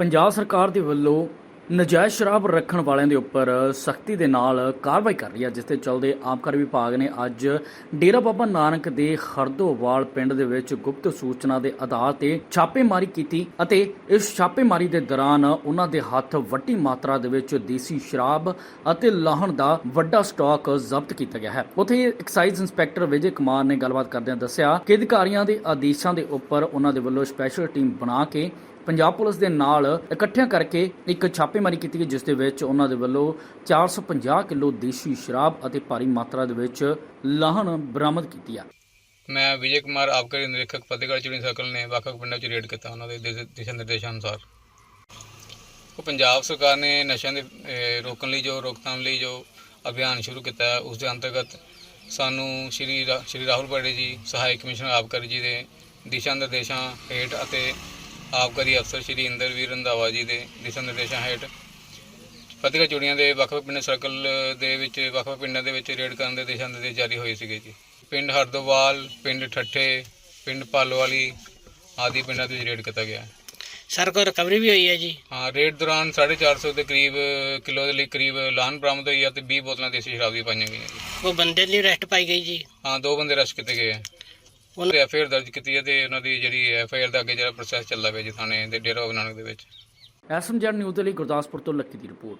ਪੰਜਾਬ ਸਰਕਾਰ ਦੇ ਵੱਲੋਂ ਨਜਾਇਜ਼ ਸ਼ਰਾਬ ਰੱਖਣ ਵਾਲਿਆਂ ਦੇ ਉੱਪਰ ਸਖਤੀ ਦੇ ਨਾਲ ਕਾਰਵਾਈ ਕਰ ਰਹੀ ਹੈ, ਜਿਸ ਤੇ ਚਲਦੇ ਆਬਕਾਰੀ ਵਿਭਾਗ ਨੇ ਅੱਜ ਡੇਰਾ ਬਾਬਾ ਨਾਨਕ ਦੇ ਖਰਦੋਵਾਲ ਪਿੰਡ ਦੇ ਵਿੱਚ ਗੁਪਤ ਸੂਚਨਾ ਦੇ ਆਧਾਰ ਤੇ ਛਾਪੇਮਾਰੀ ਕੀਤੀ ਅਤੇ ਇਸ ਛਾਪੇਮਾਰੀ ਦੇ ਦੌਰਾਨ ਉਹਨਾਂ ਦੇ ਹੱਥ ਵੱਡੀ ਮਾਤਰਾ ਦੇ ਵਿੱਚ ਦੇਸੀ ਸ਼ਰਾਬ ਅਤੇ ਲਾਹਣ ਦਾ ਵੱਡਾ ਸਟਾਕ ਜ਼ਬਤ ਕੀਤਾ ਗਿਆ ਹੈ। ਉੱਥੇ ਐਕਸਾਈਜ਼ ਇੰਸਪੈਕਟਰ ਵਿਜੇ ਕੁਮਾਰ ਨੇ ਗੱਲਬਾਤ ਕਰਦਿਆਂ ਦੱਸਿਆ ਕਿ ਅਧਿਕਾਰੀਆਂ ਦੇ ਆਦੇਸ਼ਾਂ ਦੇ ਉੱਪਰ ਉਹਨਾਂ ਦੇ ਵੱਲੋਂ ਸਪੈਸ਼ਲ ਟੀਮ ਬਣਾ ਕੇ ਪੰਜਾਬ ਪੁਲਿਸ ਦੇ ਨਾਲ ਇਕੱਠਿਆਂ ਕਰਕੇ ਇੱਕ ਛਾਪੇਮਾਰੀ ਕੀਤੀ ਗਈ, ਜਿਸ ਦੇ ਵਿੱਚ ਉਹਨਾਂ ਦੇ ਵੱਲੋਂ 450 ਕਿਲੋ ਦੇਸ਼ੀ ਸ਼ਰਾਬ ਅਤੇ ਭਾਰੀ ਮਾਤਰਾ ਦੇ ਵਿੱਚ ਲਾਹਣ ਬਰਾਮਦ ਕੀਤੀ ਆ। ਮੈਂ ਵਿਜੇ ਕੁਮਾਰ ਆਬਕਾਰੀ ਨਿਰੀਖਕ, ਫਤਿਹਗੜ੍ਹ ਚੂੜੀ ਸਰਕਲ ਨੇ ਵੱਖ-ਵੱਖ ਪਿੰਡਾਂ 'ਚ ਰੇਡ ਕੀਤਾ। ਉਹਨਾਂ ਦੇ ਦਿਸ਼ਾ ਨਿਰਦੇਸ਼ਾਂ ਅਨੁਸਾਰ। ਉਹ ਪੰਜਾਬ ਸਰਕਾਰ ਨੇ ਨਸ਼ਿਆਂ ਦੇ ਰੋਕਣ ਲਈ ਜੋ, ਰੋਕਥਾਮ ਲਈ ਜੋ ਅਭਿਆਨ ਸ਼ੁਰੂ ਕੀਤਾ ਹੈ, ਉਸ ਦੇ ਅੰਤਰਗਤ ਸਾਨੂੰ ਸ਼੍ਰੀ ਸ਼੍ਰੀ ਰਾਹੁਲ ਬੜੇ ਜੀ, ਸਹਾਇਕ ਕਮਿਸ਼ਨਰ ਆਬਕਾਰੀ ਜੀ ਦੇ ਦਿਸ਼ਾ ਨਿਰਦੇਸ਼ਾਂ ਹੇਠ ਅਤੇ ਆਬਕਾਰੀ ਅਫਸਰ ਸ਼੍ਰੀ ਇੰਦਰਵੀਰ ਰੰਧਾਵਾ ਜੀ ਦੇ ਦਿਸ਼ਾ ਨਿਰਦੇਸ਼ਾਂ ਹੇਠ। ਫਤਿਹਗੜ੍ਹ ਚੂੜੀਆਂ ਦੇ ਵੱਖ-ਵੱਖ ਪਿੰਡ ਸਰਕਲ ਦੇ ਵਿੱਚ ਵੱਖ-ਵੱਖ ਪਿੰਡਾਂ ਦੇ ਵਿੱਚ ਰੇਡ ਕਰਨ ਦੇ ਦਿਸ਼ਾ ਨਿਰਦੇਸ਼ ਜਾਰੀ ਹੋਏ ਸੀਗੇ ਜੀ। ਪਿੰਡ ਹਰਦੋਵਾਲ ਪਿੰਡ ਠੱਠੇ ਪਿੰਡ ਪਾਲੋਵਾਲੀ ਆਦਿ ਪਿੰਡਾਂ ਦੇ ਵਿੱਚ ਰੇਡ ਕੀਤਾ ਗਿਆ। ਸਰ ਕੋਈ ਰਿਕਵਰੀ ਵੀ ਹੋਈ ਹੈ ਜੀ? ਹਾਂ ਰੇਡ ਦੌਰਾਨ 450 ਦੇ ਕਰੀਬ ਕਿਲੋ ਦੇ ਲਈ ਕਰੀਬ ਲਾਹਨ ਬਰਾਮਦ ਹੋਈ ਹੈ ਤੇ 20 ਬੋਤਲਾਂ ਦੇਸੀ ਸ਼ਰਾਬ ਦੀ ਪਾਈਆਂ ਗਈਆਂ ਜੀ। ਉਹ ਬੰਦੇ ਲਈ ਅਰੈਸਟ ਪਾਈ ਗਈ ਜੀ? ਹਾਂ ਦੋ ਬੰਦੇ ਅਰੈਸਟ ਕੀਤੇ ਗਏ ਹੈ ਉਹਨਾਂ ਦੀ ਐਫਆਈਆਰ ਦਰਜ ਕੀਤੀ ਹੈ ਤੇ ਉਹਨਾਂ ਦੀ ਜਿਹੜੀ ਐਫਆਈਆਰ ਦਾ ਅੱਗੇ ਜਿਹੜਾ ਪ੍ਰੋਸੈਸ ਚੱਲਦਾ ਪਿਆ ਜੀ ਥਾਣੇ ਦੇ ਡੇਰਾ ਬਾਬਾ ਨਾਨਕ ਦੇ ਵਿੱਚ। ਐਸਐਮਜੈਡ ਨਿਊਜ਼ ਦੇ ਲਈ ਗੁਰਦਾਸਪੁਰ ਤੋਂ ਲੱਕੀ ਦੀ ਰਿਪੋਰਟ।